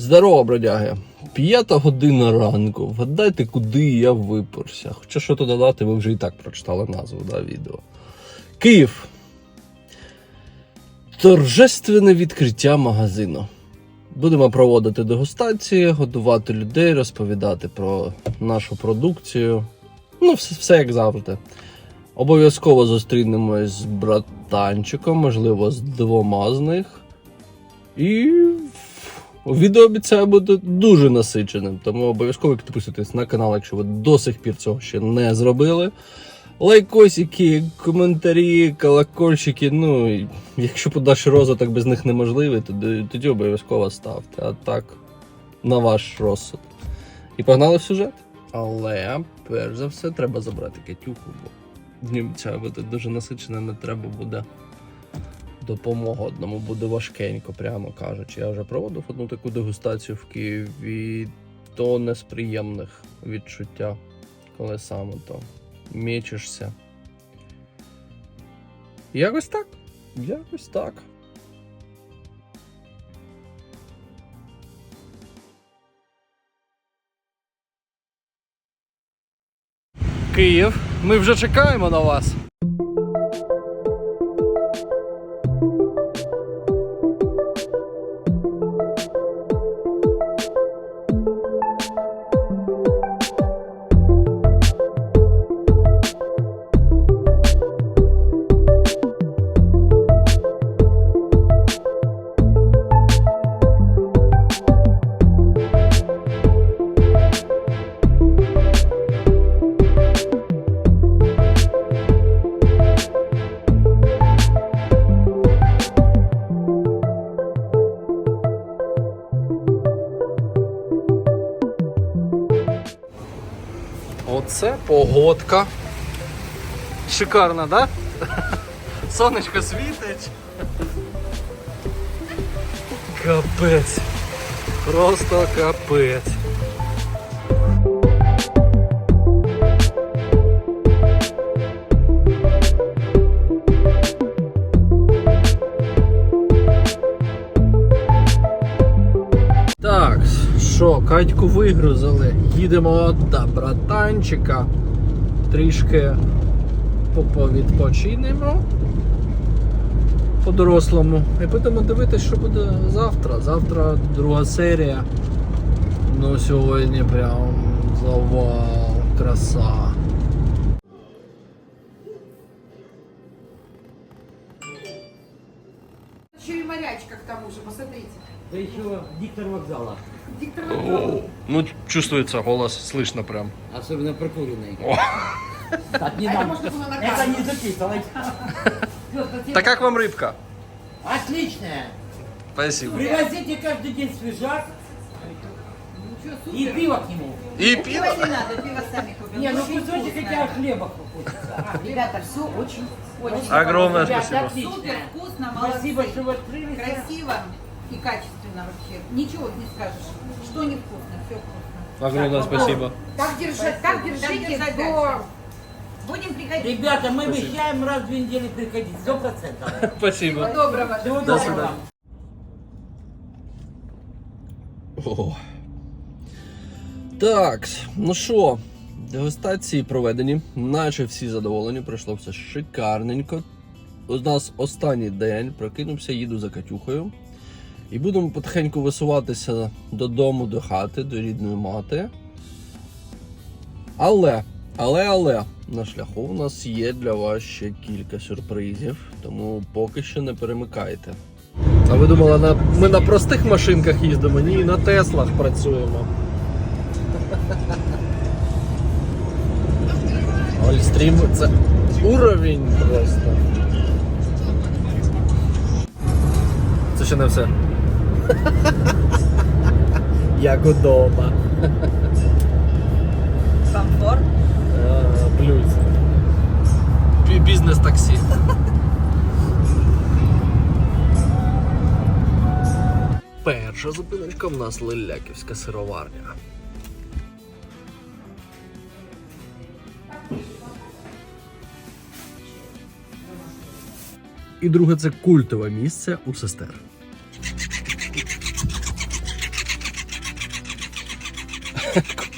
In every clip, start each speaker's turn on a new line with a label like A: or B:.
A: Здорово, бродяги! П'ята година ранку. Вгадайте, куди я виперся. Хоча що то додати, ви вже і так прочитали назву да, відео. Київ. Торжественне відкриття магазину. Будемо проводити дегустації, годувати людей, розповідати про нашу продукцію. Ну, все, все як завжди. Обов'язково зустрінемось з братанчиком, можливо, з двома з них. І відео обіцяю бути дуже насиченим. Тому обов'язково підписуйтесь на канал, якщо ви до сих пір цього ще не зробили. Лайкосики, коментарі, колокольчики. Ну, якщо подальший розвиток без них неможливий, тоді, тоді обов'язково ставте. А так, на ваш розсуд. І погнали в сюжет. Але перш за все треба забрати Катюху, бо днім ця буде дуже насичена, не треба буде допомога одному буде важкенько, прямо кажучи. Я вже проводив одну таку дегустацію в Києві, то не з приємних відчуття, коли саме то мечешся. Якось так. Якось так. Київ, ми вже чекаємо на вас. Оце погодка. Шикарна, да? Сонечко світить. Капець. Просто капець. Що, Катьку вигрузили. Їдемо до братанчика. Трішки відпочинемо по-дорослому. І будемо дивитися, що буде завтра. Завтра друга серія. Ну сьогодні прям завал, краса.
B: Морячка к тому же, посмотрите.
C: Да еще диктор вокзала.
B: Диктор вокзала.
A: Ну, чувствуется голос, слышно прям.
C: Особенно прокуренный.
A: О.
C: Так не
B: А это
C: надо.
B: можно было на
C: Это не записывать.
A: Так как вам рыбка?
C: Отличная.
A: Спасибо.
C: Привозите каждый день свежак и пиво к нему.
A: И
B: Пиво
A: пиво.
B: не надо, пиво сами.
C: Не, ну
B: Очень
C: кусочек хотя хлеба хочется.
B: А, Ребята, все очень, очень
A: Огромное спасибо.
C: отлично.
B: Супер вкусно, молодцы.
C: Спасибо, что вы открылись.
B: Красиво и качественно вообще. Ничего не скажешь. Что не вкусно, все вкусно.
A: Огромное спасибо.
B: Так держать, так держите
D: держать
B: до...
D: дальше.
B: Будем приходить.
C: Ребята, мы обещаем раз в две недели приходить. Сто процентов.
A: Спасибо.
B: Всего доброго.
C: Всего
A: До свидания.
C: вам.
A: О. Так, ну що, дегустації проведені, наче всі задоволені, пройшло все шикарненько. У нас останній день, прокинувся, їду за Катюхою. І будемо потихеньку висуватися додому, до хати, до рідної мати. Але, але, але, на шляху у нас є для вас ще кілька сюрпризів, тому поки що не перемикайте. А ви думали, на, ми на простих машинках їздимо? Ні, на Теслах працюємо. Ольстрім це уровень просто. Це ще не все. Як удома.
D: Комфорт.
A: Плюс. Бізнес таксі. Перша зупиночка в нас Леляківська сироварня. І друге це культове місце у сестер.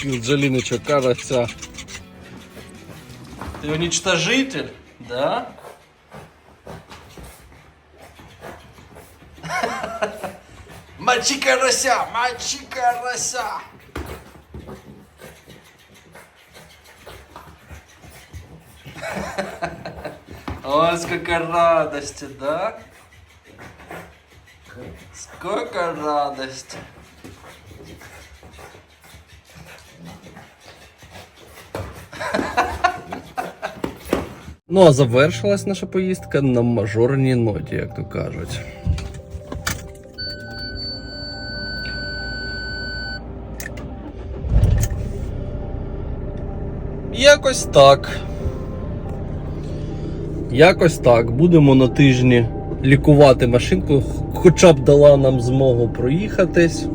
A: Джалиныча карася. Ты уничтожитель, да? Мочи карася, мочи карася! Ой, сколько радости, да? Сколько радости. Ну а завершилась наша поїздка на мажорній ноті, як то кажуть. Якось так. Якось так. Будемо на тижні лікувати машинку, хоча б дала нам змогу проїхатись,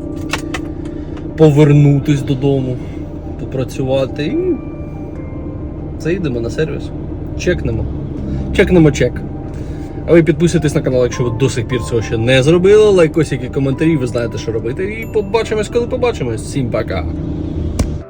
A: повернутись додому, попрацювати і заїдемо на сервіс. Чекнемо. Чекнемо чек. А ви підписуйтесь на канал, якщо ви до сих пір цього ще не зробили. Лайкосики, коментарі, ви знаєте, що робити. І побачимось, коли побачимось. Всім пока!